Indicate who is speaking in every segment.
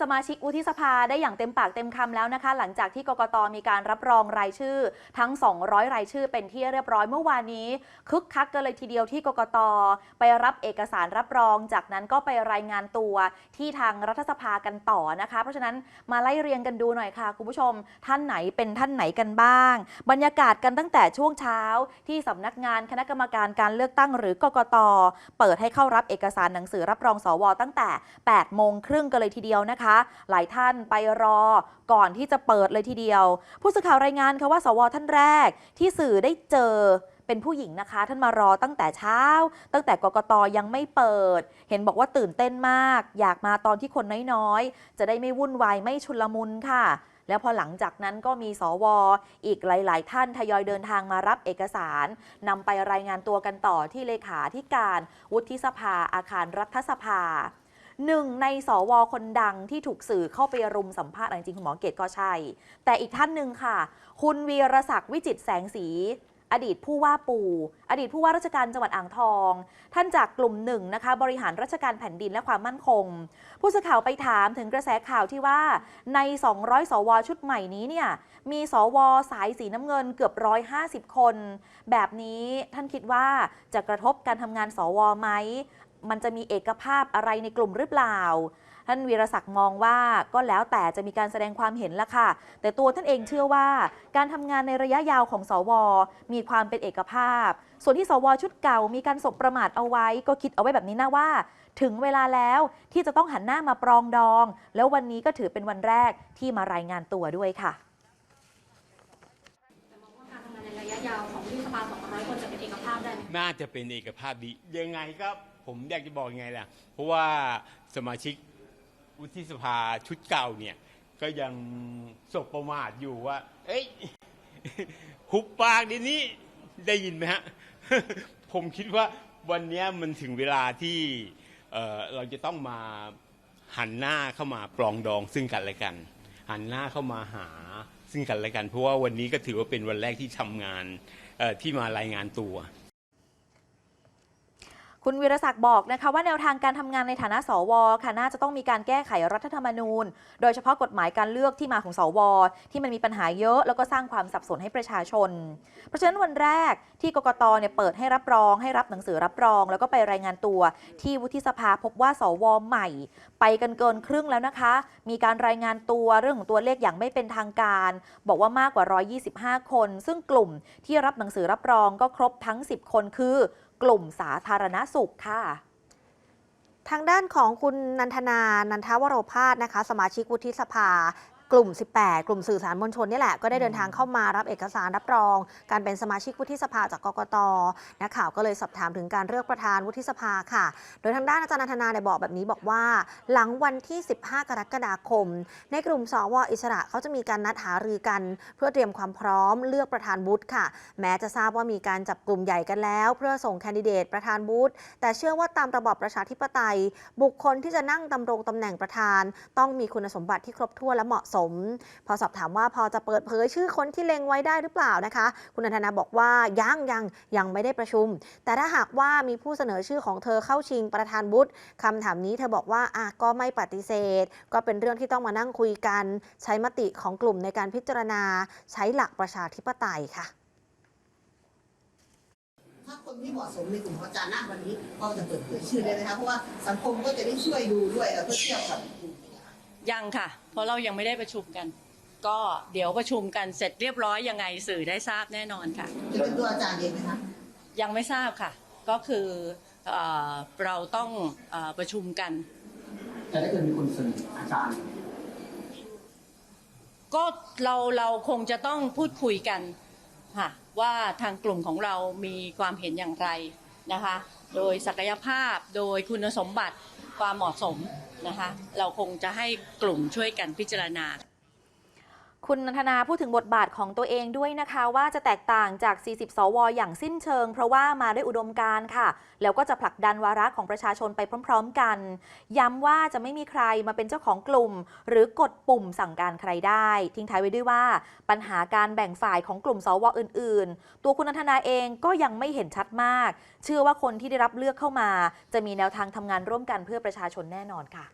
Speaker 1: สมาชิกวุฒิสภาได้อย่างเต็มปากเต็มคำแล้วนะคะ หลังจากที่กกตมีการรับรองรายชื่อ ทั้ง 200 รายชื่อเป็นที่เรียบร้อยเมื่อวานนี้ คึกคักกันเลยทีเดียวที่กกตไปรับเอกสารรับรอง จากนั้นก็ไปรายงานตัวที่ทางรัฐสภากันต่อนะคะ เพราะฉะนั้นมาไล่เรียงกันดูหน่อยค่ะ คุณผู้ชม ท่านไหนเป็นท่านไหนกันบ้าง บรรยากาศกันตั้งแต่ช่วงเช้า ที่สำนักงานคณะกรรมการการเลือกตั้งหรือกกตเปิดให้เข้ารับเอกสารหนังสือรับรองสวตั้งแต่8โมงครึ่งกันเลยทีเดียวนะคะหลายท่านไปรอก่อนที่จะเปิดเลยทีเดียว ผู้สื่อข่าวรายงานค่ะว่าสวท่านแรกที่สื่อได้เจอเป็นผู้หญิงนะคะ ท่านมารอตั้งแต่เช้า ตั้งแต่กกตยังไม่เปิด เห็นบอกว่าตื่นเต้นมาก อยากมาตอนที่คนน้อยๆ จะได้ไม่วุ่นวายไม่ชุลมุนค่ะ แล้วพอหลังจากนั้นก็มีสวอีกหลาย ๆ ท่านทยอยเดินทางมารับเอกสารนำไปรายงานตัวกันต่อที่เลขาธิการ วุฒิสภาอาคารรัฐสภา หนึ่งในสวคนดังที่ถูกสื่อเข้าไปรุมสัมภาษณ์จริงๆคุณหมอเกตก็ใช่ แต่อีกท่านหนึ่งค่ะ คุณวีรศักดิ์วิจิตแสงสี อดีตผู้ว่าปู่อดีตผู้ว่าราชการจังหวัดอ่างทอง ท่านจากกลุ่มหนึ่งนะคะ บริหารราชการแผ่นดินและความมั่นคง ผู้สื่อข่าวไปถามถึงกระแสข่าวที่ว่า ใน 200 สวชุดใหม่นี้เนี่ยมีสวสายสีน้ำเงินเกือบ 150 คน แบบนี้ท่านคิดว่าจะกระทบการทำงานสวไหม มันจะมีเอกภาพอะไรในกลุ่มหรือเปล่า ท่านวีรศักดิ์มองว่าก็แล้วแต่จะมีการแสดงความเห็นละค่ะ แต่ตัวท่านเองเชื่อว่า การทำงานในระยะยาวของสว มีความเป็นเอกภาพ ส่วนที่สวชุดเก่ามีการสบประมาทเอาไว้ ก็คิดเอาไว้แบบนี้นะว่า ถึงเวลาแล้วที่จะต้องหันหน้ามาปรองดอง แล้ววันนี้ก็ถือเป็นวันแรกที่มารายงานตัวด้วยค่ะ
Speaker 2: มองว่าการทำงานในระยะยาวของวุฒิสภา200 คนจะเป็นเอกภาพได้ไหม
Speaker 3: น่าจะเป็นเอกภาพดี ยังไงก็ ผมอยากจะบอกยังไงล่ะ เพราะว่าสมาชิกวุฒิสภาชุดเก่าเนี่ย ก็ยังสบประมาทอยู่ว่า เอ้ยหุบปากเดี๋ยวนี้ได้ยินไหมฮะ ผมคิดว่าวันนี้มันถึงเวลาที่เเราจะต้องมาหันหน้าเข้ามาปลองดองซึ่งกันและกัน หันหน้าเข้ามาหาซึ่งกันและกัน เพราะว่าวันนี้ก็ถือว่าเป็นวันแรกที่ทำงานที่มารายงานตัว
Speaker 1: คุณวิรศักดิ์บอกนะคะว่าแนวทางการทำงานในฐานะสวค่ะน่าจะต้องมีการแก้ไขรัฐธรรมนูญ โดยเฉพาะกฎหมายการเลือกที่มาของสว ที่มันมีปัญหาเยอะ แล้วก็สร้างความสับสนให้ประชาชน เพราะฉะนั้นวันแรกที่กกตเนี่ยเปิดให้รับรอง ให้รับหนังสือรับรอง แล้วก็ไปรายงานตัว ที่วุฒิสภาพบว่าสวใหม่ ไปกันเกินครึ่งแล้วนะคะ มีการรายงานตัวเรื่องของตัวเลขอย่างไม่เป็นทางการ บอกว่ามากกว่า 125 คน ซึ่งกลุ่มที่รับหนังสือรับรองก็ครบทั้ง 10 คนคือ กลุ่มสาธารณสุขค่ะ
Speaker 4: ทางด้านของคุณนันทนา นันทวโรพาสนะคะ สมาชิกวุฒิสภา กลุ่ม 18 กลุ่มสื่อสารมวลชนนี่แหละ ก็ได้เดินทางเข้ามารับเอกสารรับรอง การเป็นสมาชิกวุฒิสภาจากกกตนักข่าวก็เลยสอบถามถึงการเลือกประธานวุฒิสภาค่ะ โดยทางด้านอาจารย์นันทนาเนี่ยบอกแบบนี้บอกว่า หลังวันที่ 15 กรกฎาคม ในกลุ่มสวอิสระเขาจะมีการนัดหารือกัน เพื่อเตรียมความพร้อมเลือกประธานวุฒิค่ะ แม้จะทราบว่ามีการจับกลุ่มใหญ่กันแล้ว เพื่อส่งแคนดิเดตประธานวุฒิแต่เชื่อว่าตามระบอบประชาธิปไตย บุคคลที่จะนั่งดำรงตำแหน่งประธาน ต้องมีคุณสมบัติที่ครบถ้วนและเหมาะสมพอสอบถามว่าพอจะเปิดเผยชื่อคนที่เล็งไว้ได้หรือเปล่านะคะ คุณนันทนาบอกว่ายังยังยังไม่ได้ประชุม แต่ถ้าหากว่ามีผู้เสนอชื่อของเธอเข้าชิงประธานวุฒิคำถามนี้เธอบอกว่าอะก็ไม่ปฏิเสธ ก็เป็นเรื่องที่ต้องมานั่งคุยกัน ใช้มติของกลุ่มในการพิจารณา ใช้หลักประชาธิปไตยค่ะ
Speaker 5: ถ้าคนที่เหมาะสมในกลุ่มขอาจารย์ณวันนี้ก็จะเปิดเผยชื่อได้ไหมคะเพราะว่าสังคมก็จะได้ช่วยดูด้วยเพื่อเทียบกับกลุ่ม ย
Speaker 6: ยังค่ะ เพราะเรายังไม่ได้ประชุมกัน ก็เดี๋ยวประชุมกันเสร็จเรียบร้อยยังไงสื่อได้ทราบแน่นอนค่ะ
Speaker 5: จะเป็นตัวอาจารย์เองไหมคะ
Speaker 6: ยังไม่ทราบค่ะ ก็คือเอ่อเราต้องเออประชุมกัน
Speaker 7: แต่ถ้าเกิดมีคนเสนออาจารย์
Speaker 6: ก็เราเราคงจะต้องพูดคุยกันค่ะว่าทางกลุ่มของเรามีความเห็นอย่างไรนะคะ โดยศักยภาพโดยคุณสมบัติ ความเหมาะสมนะคะ เราคงจะให้กลุ่มช่วยกันพิจารณา
Speaker 1: คุณนันทนาพูดถึงบทบาทของตัวเองด้วยนะคะ ว่าจะแตกต่างจาก 40 สว อย่างสิ้นเชิง เพราะว่ามาด้วยอุดมการณ์ค่ะ แล้วก็จะผลักดันวาระของประชาชนไปพร้อม ๆ กัน ย้ำว่าจะไม่มีใครมาเป็นเจ้าของกลุ่ม หรือกดปุ่มสั่งการใครได้ ทิ้งท้ายไว้ด้วยว่า ปัญหาการแบ่งฝ่ายของกลุ่มสวอื่น ๆ ตัวคุณนันทนาเองก็ยังไม่เห็นชัดมาก เชื่อว่าคนที่ได้รับเลือกเข้ามา จะมีแนวทางทำงานร่วมกันเพื่อประชาชนแน่นอนค่ะ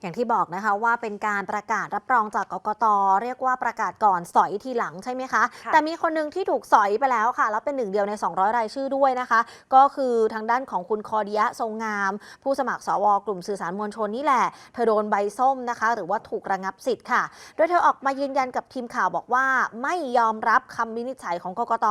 Speaker 4: อย่างที่บอกนะคะว่าเป็นการประกาศรับรองจากกกตเรียกว่าประกาศก่อนสอยทีหลังใช่ไหมคะ
Speaker 1: ค่ะ
Speaker 4: แต่มีคนหนึ่งที่ถูกสอยไปแล้วค่ะ แล้วเป็นหนึ่งเดียวใน 200 รายชื่อด้วยนะคะ ก็คือทางด้านของคุณคอดิยะทรงงาม ผู้สมัครสวกลุ่มสื่อสารมวลชนนี่แหละ เธอโดนใบส้มนะคะ หรือว่าถูกระงับสิทธิ์ค่ะ โดยเธอออกมายืนยันกับทีมข่าวบอกว่า ไม่ยอมรับคำวินิจฉัยของกกต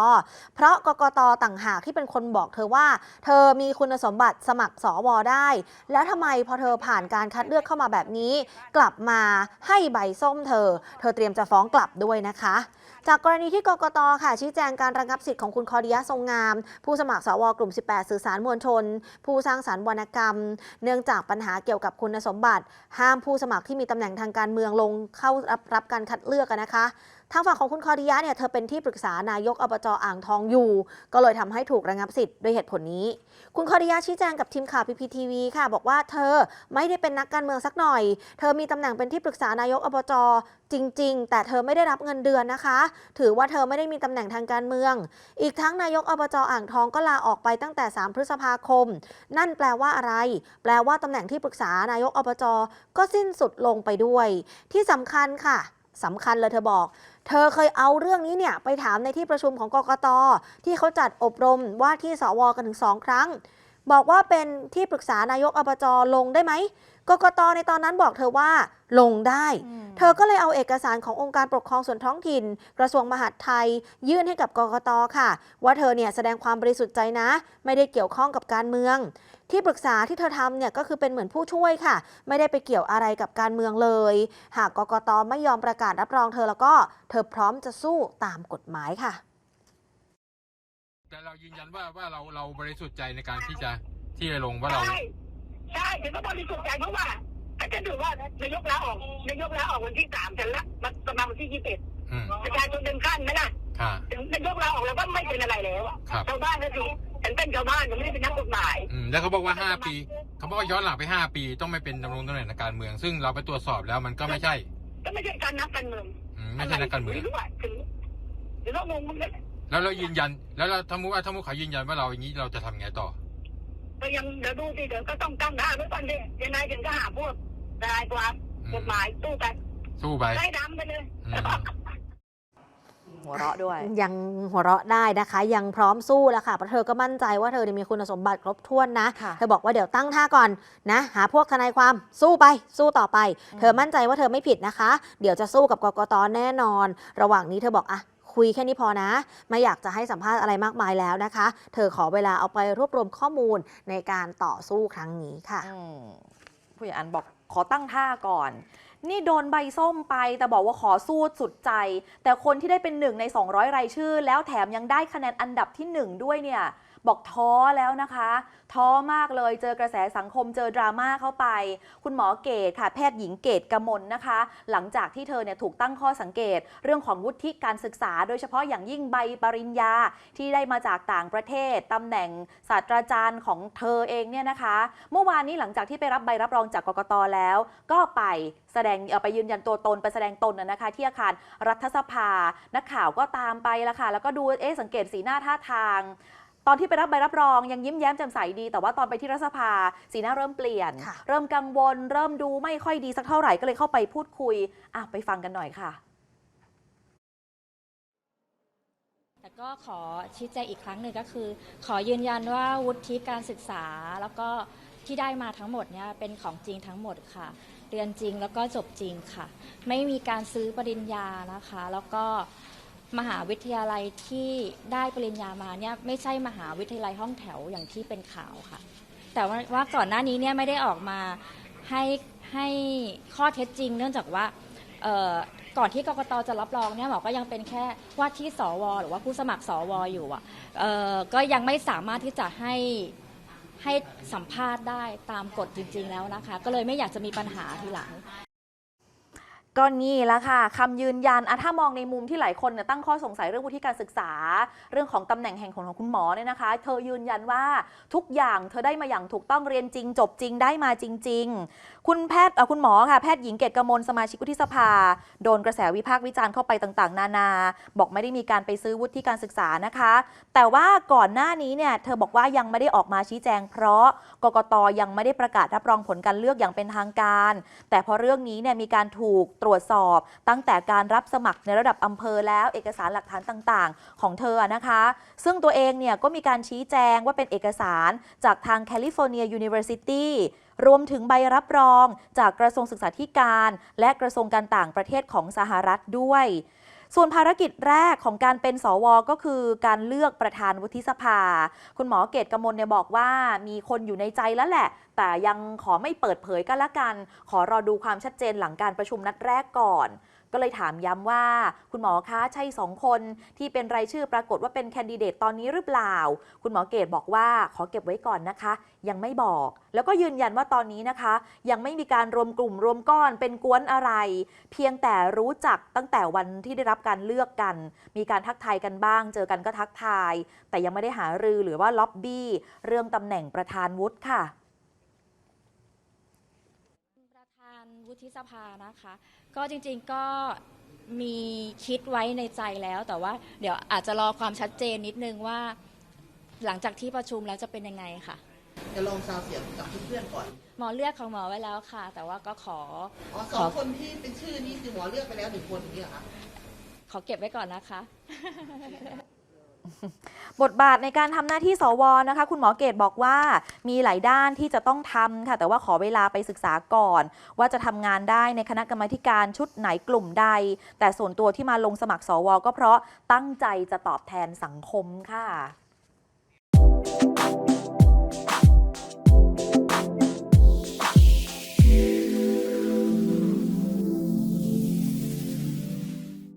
Speaker 4: เพราะกกตต่างหากที่เป็นคนบอกเธอว่า เธอมีคุณสมบัติสมัครสวได้ แล้วทำไมพอเธอผ่านการคัดเลือกเข้ามาแบบนี้ กลับมาให้ใบส้มเธอ เธอเตรียมจะฟ้องกลับด้วยนะคะ จากกรณีที่กกตค่ะ ชี้แจงการระงับสิทธิ์ของคุณคอดิยะทรงงาม ผู้สมัครสวกลุ่ม 18 สื่อสารมวลชน ผู้สร้างสารรค์วรรณกรรม เนื่องจากปัญหาเกี่ยวกับคุณสมบัติ ห้ามผู้สมัครที่มีตำแหน่งทางการเมืองลงเข้ารับการคัดเลือกนะคะ ทางฝั่งของคุณคอดิยะเนี่ยเธอเป็นที่ปรึกษานายกอบจอ่างทองอยู่ ก็เลยทำให้ถูกระงับสิทธิ์ด้วยเหตุผลนี้ คุณคอดิยะชี้แจงกับทีมข่าวพีพีทีวีค่ะ บอกว่าเธอไม่ได้เป็นนักการเมืองสักหน่อย เธอมีตำแหน่งเป็นที่ปรึกษานายกอบจจริง ๆ แต่เธอไม่ได้รับเงินเดือนนะคะ ถือว่าเธอไม่ได้มีตำแหน่งทางการเมือง อีกทั้งนายกอบจอ่างทองก็ลาออกไปตั้งแต่ 3 พฤษภาคม นั่นแปลว่าอะไร แปลว่าตำแหน่งที่ปรึกษานายกอบจก็สิ้นสุดลงไปด้วย ที่สำคัญค่ะ สำคัญเลยเธอบอก เธอเคยเอาเรื่องนี้เนี่ยไปถามในที่ประชุมของกกตที่เขาจัดอบรมว่าที่สวกันถึงสองครั้ง บอกว่าเป็นที่ปรึกษานายกอบจลงได้ไหมกกตในตอนนั้นบอกเธอว่าลงได้
Speaker 1: อืม
Speaker 4: เธอก็เลยเอาเอกสารขององค์การปกครองส่วนท้องถิ่น กระทรวงมหาดไทย ยื่นให้กับกกตค่ะ ว่าเธอเนี่ยแสดงความบริสุทธิ์ใจนะ ไม่ได้เกี่ยวข้องกับการเมือง ที่ปรึกษาที่เธอทำเนี่ยก็คือเป็นเหมือนผู้ช่วยค่ะ ไม่ได้ไปเกี่ยวอะไรกับการเมืองเลย หากกกตไม่ยอมประกาศรับรองเธอแล้วก็ เธอพร้อมจะสู้ตามกฎหมายค่ะ
Speaker 8: แต่เรายืนยันว่าว่าเราเราบริสุทธิ์ใจในการที่จะที่จะลงว่าเรา
Speaker 9: ใช่ใช่ถึงก็บริสุทธิ์ใจเพราะว่าถ้าจะดูว่านายกลาออกนายกลาออกวันที่สามฉันละมันประมาณวันที่ยี่สิบเอ็ด
Speaker 8: อืม
Speaker 9: ประชาชนเดินขั้นไหมล่ะ
Speaker 8: ค่ะ
Speaker 9: ถึงนายกลาออกแล้วก็ไม่เป็นอะไรแล้วอะ
Speaker 8: ครับ
Speaker 9: ชาวบ้านก็คือฉันเป็นชาวบ้านฉันไม่ได้เป็นนักกฎหมาย
Speaker 8: อืมแล้วเขาบอกว่าห้าปีเขาบอกว่าย้อนหลังไปห้าปีต้องไม่เป็นดำรงตำแหน่งทางการเมือง ซึ่งเราไปตรวจสอบแล้วมันก็ไม่ใช่
Speaker 9: ก็ไม่ใช่การนักการเมือง
Speaker 8: อืมไม่ใช่นักการเมือง
Speaker 9: หรือว่าถึงหรือว่างงมึงเนี่ย
Speaker 8: แล้วเรายืนยัน แล้วเราถ้ามุติว่าถ้ามุติเขายืนยันว่าเราอย่างนี้เราจะทำไงต่อ
Speaker 9: ก็ยังเดี๋ยวดูสิเดี๋ยวก็ต้องตั้งหน้าไว้ก่อนดิยังไงถึงก็หาพวกทนายความ
Speaker 8: อืม
Speaker 9: กฎหมายสู้กัน
Speaker 8: สู้ไป
Speaker 9: ไล่ดำไปเลย
Speaker 8: อืม
Speaker 1: หัวเราะด้วย
Speaker 4: ยังหัวเราะได้นะคะ ยังพร้อมสู้แล้วค่ะเพราะเธอก็มั่นใจว่าเธอเนี่ยมีคุณสมบัติครบถ้วนนะ
Speaker 1: ค่ะ
Speaker 4: เธอบอกว่าเดี๋ยวตั้งท่าก่อนนะ หาพวกทนายความสู้ไป สู้ต่อไป
Speaker 1: อืม
Speaker 4: เธอมั่นใจว่าเธอไม่ผิดนะคะ เดี๋ยวจะสู้กับกกตแน่นอน ระหว่างนี้เธอบอกอะ คุยแค่นี้พอนะ ไม่อยากจะให้สัมภาษณ์อะไรมากมายแล้วนะคะ เธอขอเวลาเอาไปรวบรวมข้อมูลในการต่อสู้ครั้งนี้ค่ะ
Speaker 1: ผู้ใหญ่อันบอกขอตั้งท่าก่อน นี่โดนใบส้มไป แต่บอกว่าขอสู้สุดใจ แต่คนที่ได้เป็นหนึ่งใน 200 รายชื่อ แล้วแถมยังได้คะแนนอันดับที่หนึ่งด้วยเนี่ย บอกท้อแล้วนะคะ ท้อมากเลยเจอกระแสสังคมเจอดราม่าเข้าไป คุณหมอเกตค่ะ แพทย์หญิงเกตกมลนะคะ หลังจากที่เธอเนี่ยถูกตั้งข้อสังเกต เรื่องของวุฒิการศึกษา โดยเฉพาะอย่างยิ่งใบปริญญาที่ได้มาจากต่างประเทศตำแหน่งศาสตราจารย์ของเธอเองเนี่ยนะคะ เมื่อวานนี้หลังจากที่ไปรับใบรับรองจากกกตแล้ว ก็ไปแสดงไปยืนยันตัวตนไปแสดงตนนะนะคะ ที่อาคารรัฐสภา นักข่าวก็ตามไปละค่ะ แล้วก็ดูเอ๊สังเกตสีหน้าท่าทาง ตอนที่ไปรับใบรับรองยังยิ้มแย้มแจ่มใสดี แต่ว่าตอนไปที่รัฐสภา สีหน้าเริ่มเปลี่ยน
Speaker 4: ค่ะ
Speaker 1: เริ่มกังวล เริ่มดูไม่ค่อยดีสักเท่าไหร่ก็เลยเข้าไปพูดคุยอะไปฟังกันหน่อยค่ะ
Speaker 10: แต่ก็ขอชี้แจงอีกครั้งหนึ่งก็คือ ขอยืนยันว่าวุฒิการศึกษาแล้วก็ที่ได้มาทั้งหมดเนี่ยเป็นของจริงทั้งหมดค่ะ เรียนจริงแล้วก็จบจริงค่ะ ไม่มีการซื้อปริญญานะคะ แล้วก็ มหาวิทยาลัยที่ได้ปริญญามาเนี่ยไม่ใช่มหาวิทยาลัยห้องแถวอย่างที่เป็นข่าวค่ะ แต่ว่าว่าก่อนหน้านี้เนี่ยไม่ได้ออกมาให้ให้ข้อเท็จจริง เนื่องจากว่าก่อนที่กรกตจะรับรองเนี่ยหมอก็ยังเป็นแค่ว่าที่สว หรือว่าผู้สมัครสวอยู่อะเอ่อก็ยังไม่สามารถที่จะให้ให้สัมภาษณ์ได้ตามกฎจริง ๆ แล้วนะคะ ก็เลยไม่อยากจะมีปัญหาทีหลัง
Speaker 1: ก็นี่แหละค่ะคำยืนยันอะถ้ามองในมุมที่หลายคนเนี่ยตั้งข้อสงสัยเรื่องวุฒิการศึกษา เรื่องของตำแหน่งแห่งของของคุณหมอเนี่ยนะคะ เธอยืนยันว่าทุกอย่างเธอได้มาอย่างถูกต้องเรียนจริง จบจริงได้มาจริง ๆ คุณแพทย์เออคุณหมอค่ะแพทย์หญิงเกตกมลสมาชิกวุฒิสภา โดนกระแสวิพากษ์วิจารณ์เข้าไปต่างๆ นานา บอกไม่ได้มีการไปซื้อวุฒิการศึกษานะคะ แต่ว่าก่อนหน้านี้เนี่ยเธอบอกว่ายังไม่ได้ออกมาชี้แจง เพราะกกตยังไม่ได้ประกาศรับรองผลการเลือกอย่างเป็นทางการ แต่พอเรื่องนี้เนี่ยมีการถูกตรวจสอบ ตั้งแต่การรับสมัครในระดับอำเภอแล้วเอกสารหลักฐานต่างๆ ของเธอนะคะ ซึ่งตัวเองเนี่ยก็มีการชี้แจงว่าเป็นเอกสารจากทางแคลิฟอร์เนียยูนิเวอร์ซิตี้รวมถึงใบรับรองจากกระทรวงศึกษาธิการ และกระทรวงการต่างประเทศของสหรัฐด้วย ส่วนภารกิจแรกของการเป็นสวก็คือการเลือกประธานวุฒิสภา คุณหมอเกตกมลเนี่ยบอกว่ามีคนอยู่ในใจแล้วแหละ แต่ยังขอไม่เปิดเผยกันละกัน ขอรอดูความชัดเจนหลังการประชุมนัดแรกก่อน ก็เลยถามย้ำว่า คุณหมอคะใช่สองคนที่เป็นรายชื่อปรากฏว่าเป็นแคนดิเดตตอนนี้หรือเปล่า คุณหมอเกตบอกว่าขอเก็บไว้ก่อนนะคะ ยังไม่บอก แล้วก็ยืนยันว่าตอนนี้นะคะ ยังไม่มีการรวมกลุ่มรวมก้อนเป็นกวนอะไร เพียงแต่รู้จักตั้งแต่วันที่ได้รับการเลือกกัน มีการทักทายกันบ้าง เจอกันก็ทักทาย แต่ยังไม่ได้หารือหรือว่าล็อบบี้เรื่องตำแหน่งประธานวุฒิค่ะ
Speaker 10: ประธานวุฒิสภานะคะ ก็จริงๆก็มีคิดไว้ในใจแล้ว แต่ว่าเดี๋ยวอาจจะรอความชัดเจนนิดนึงว่า หลังจากที่ประชุมแล้วจะเป็นยังไงค่ะ
Speaker 5: จะลองซาวเสียงกับเพื่อนๆก่อน
Speaker 10: หมอเลือกของหมอไว้แล้วค่ะ แต่ว่าก็ขอ
Speaker 5: อ๋อสองคนที่เป็นชื่อนี้คือหมอเลือกไปแล้วหนึ่งคนอย่างนี้เหรอคะ
Speaker 10: ขอเก็บไว้ก่อนนะคะ
Speaker 1: บทบาทในการทำหน้าที่สวนะคะ คุณหมอเกตบอกว่ามีหลายด้านที่จะต้องทำค่ะ แต่ว่าขอเวลาไปศึกษาก่อน ว่าจะทำงานได้ในคณะกรรมการชุดไหนกลุ่มใด แต่ส่วนตัวที่มาลงสมัครสว ก็เพราะตั้งใจจะตอบแทนสังคมค่ะ